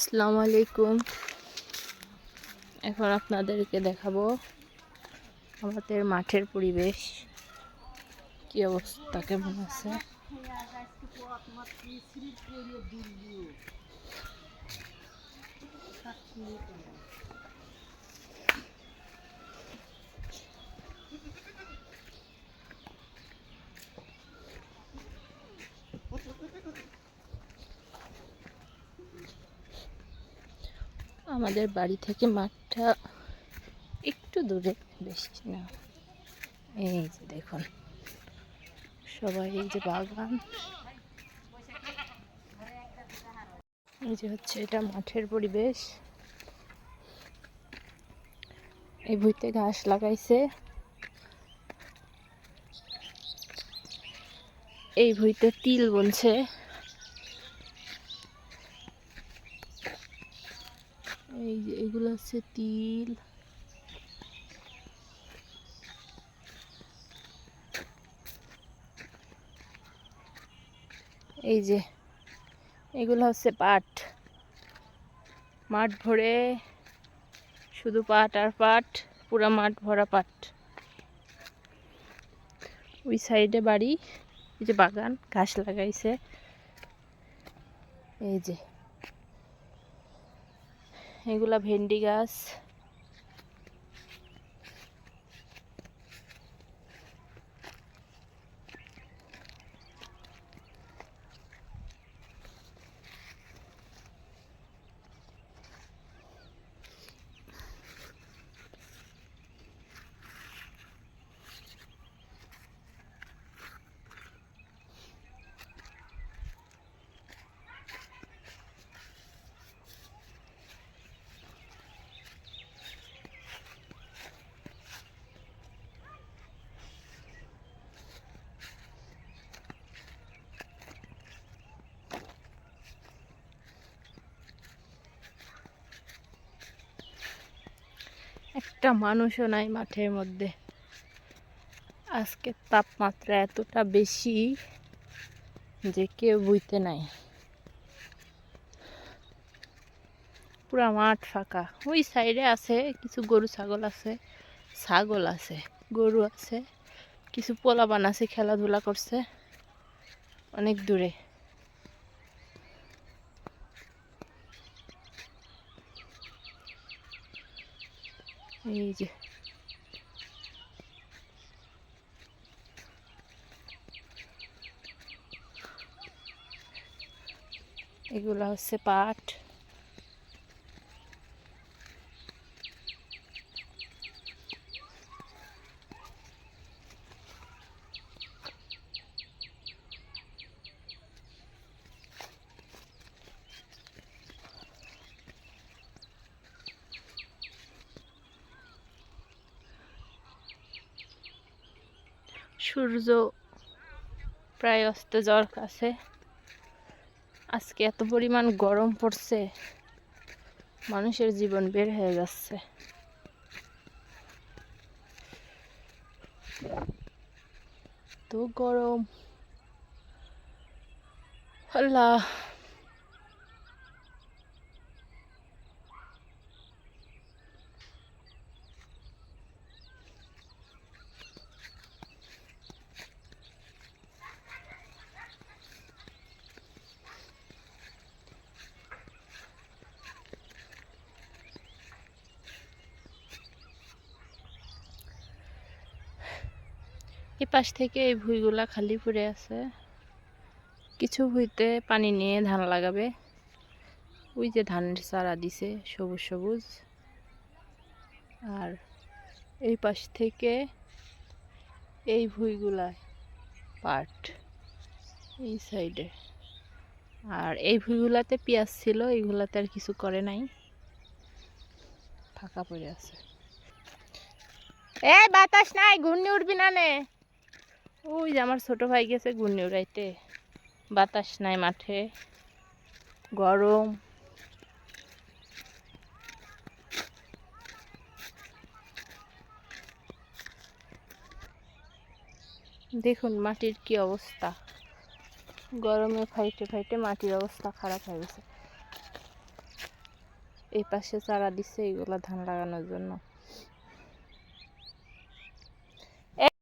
আসসালামু আলাইকুম। এখন আপনাদেরকে দেখাবো আমাদের মাঠের পরিবেশ। কি অবস্থা কেমন আছে? আমাদের বাড়ি থেকে মাঠটা একটু দূরে, বেশি না। এই যে দেখুন, সবাই এই যে বাগান। এই যে হচ্ছে এটা মাঠের পরিবেশ। এই ভুইতে ঘাস লাগাইছে। এই ভুইতে তিল বলছে এই যে এগুলো হচ্ছে তিল। এই যে এগুলো হচ্ছে পাট। মাঠ ভরে শুধু পাট আর পাট, পুরা মাঠ ভরা পাট। ওই সাইডে বাড়ি, এই যে বাগান, ঘাস লাগাইছে। এই যে এগুলা ভেন্ডি গাছ একটা মানুষও নাই মাঠের মধ্যে। আজকে তাপমাত্রা এতটা বেশি যে কেউ বুঝতে নাই। পুরা মাঠ ফাঁকা। ওই সাইডে আছে কিছু গরু ছাগল আছে ছাগল আছে, গরু আছে, কিছু পোলাবান আছে, খেলাধুলা করছে, অনেক দূরে। এই যে। এগুলো হচ্ছে পাট। সূর্য প্রায় অস্ত যাওয়ার কাছে আজকে এত পরিমাণ গরম পড়ছে, মানুষের জীবন বের হয়ে যাচ্ছে। তো গরম। আল্লাহ। এই পাশ থেকে এই ভুঁইগুলা খালি পড়ে আছে। কিছু ভুঁইতে পানি নিয়ে ধান লাগাবে। ওই যে ধানের চারা দিছে, সবুজ সবুজ। আর এই পাশ থেকে এই ভুঁইগুলায় পাট এই সাইডে। আর এই ভুঁইগুলাতে পেঁয়াজ ছিল এইগুলাতে আর কিছু করে নাই। ফাঁকা পড়ে আছে। এই বাতাস নাই, ঘূর্ণি উঠবি না নে। ওই যে আমার ছোট ভাই গেছে ঘূর্ণি উড়াইতে। বাতাস নাই মাঠে। গরম। দেখুন মাটির কি অবস্থা। গরমে ফাইটে ফাইটে মাটির অবস্থা খারাপ হয়ে গেছে। এই পাশে চারা দিচ্ছে এগুলো ধান লাগানোর জন্য।